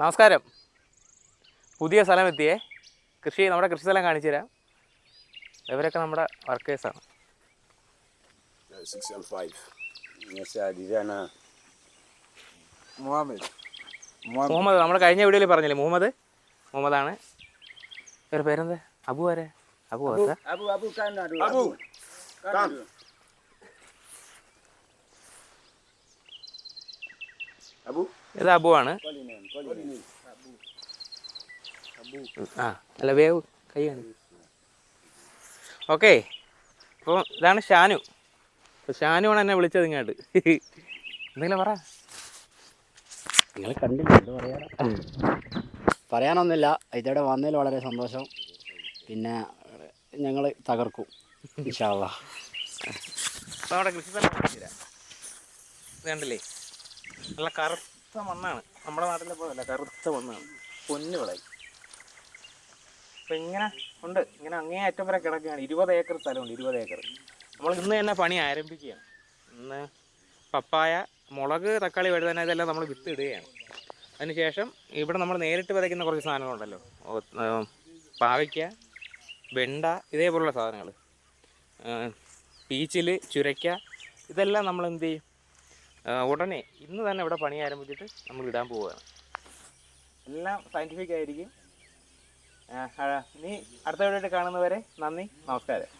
നമസ്കാരം. പുതിയ സ്ഥലം എത്തിയേ കൃഷി നമ്മുടെ കൃഷി സ്ഥലം കാണിച്ചു തരാം. ഇവരൊക്കെ നമ്മുടെ വർക്കേഴ്സാണ്. മുഹമ്മദ്. നമ്മൾ കഴിഞ്ഞ വീഡിയോയിൽ പറഞ്ഞില്ലേ? മുഹമ്മദ്? മുഹമ്മദാണ്. ഇവരുടെ പേരെന്താ? അബു ആരെ? അബു അബു അബു Abu ഇത് അബു ആണ്. ആ അല്ല വേവ്. കൈയാണ് ഓക്കെ. അപ്പോൾ ഇതാണ് ഷാനു. അപ്പോൾ ഷാനുവാണ് എന്നെ വിളിച്ചത് ഇങ്ങോട്ട്. എന്തെങ്കിലും പറ. നിങ്ങൾ കണ്ടില്ല? എന്താ പറയാ പറയാനൊന്നുമില്ല. ഇതോടെ വന്നതിൽ വളരെ സന്തോഷം. പിന്നെ ഞങ്ങൾ തകർക്കും നമ്മുടെ കൃഷി സ്ഥലം കണ്ടില്ലേ? നല്ല കറുത്ത മണ്ണാണ്. നമ്മുടെ നാട്ടിലെ പോലല്ല കറുത്ത മണ്ണാണ്. പൊന്നു വിളയി അപ്പം ഇങ്ങനെ ഉണ്ട്. ഇങ്ങനെ അങ്ങേ അറ്റം വരെ കിടക്കുകയാണ്. ഇരുപത് ഏക്കർ സ്ഥലമുണ്ട് ഇരുപത് ഏക്കർ. നമ്മൾ ഇന്ന് തന്നെ പണി ആരംഭിക്കുകയാണ്. ഇന്ന് പപ്പായ മുളക് തക്കാളി വഴുതന ഇതെല്ലാം നമ്മൾ വിത്ത് ഇടുകയാണ് അതിനുശേഷം ഇവിടെ നമ്മൾ നേരിട്ട് വിതയ്ക്കുന്ന കുറച്ച് സാധനങ്ങളുണ്ടല്ലോ. പാവയ്ക്ക വെണ്ട ഇതേപോലുള്ള സാധനങ്ങൾ. പീച്ചിൽ ചുരയ്ക്ക ഇതെല്ലാം നമ്മൾ എന്ത് ചെയ്യും? ഉടനെ ഇന്ന് തന്നെ ഇവിടെ പണി ആരംഭിച്ചിട്ട് നമ്മൾ ഇടാൻ പോവുകയാണ്. എല്ലാം സയന്റിഫിക് ആയിരിക്കും. നീ അടുത്ത വീഡിയോ കാണുന്നവരെ നന്ദി നമസ്കാരം.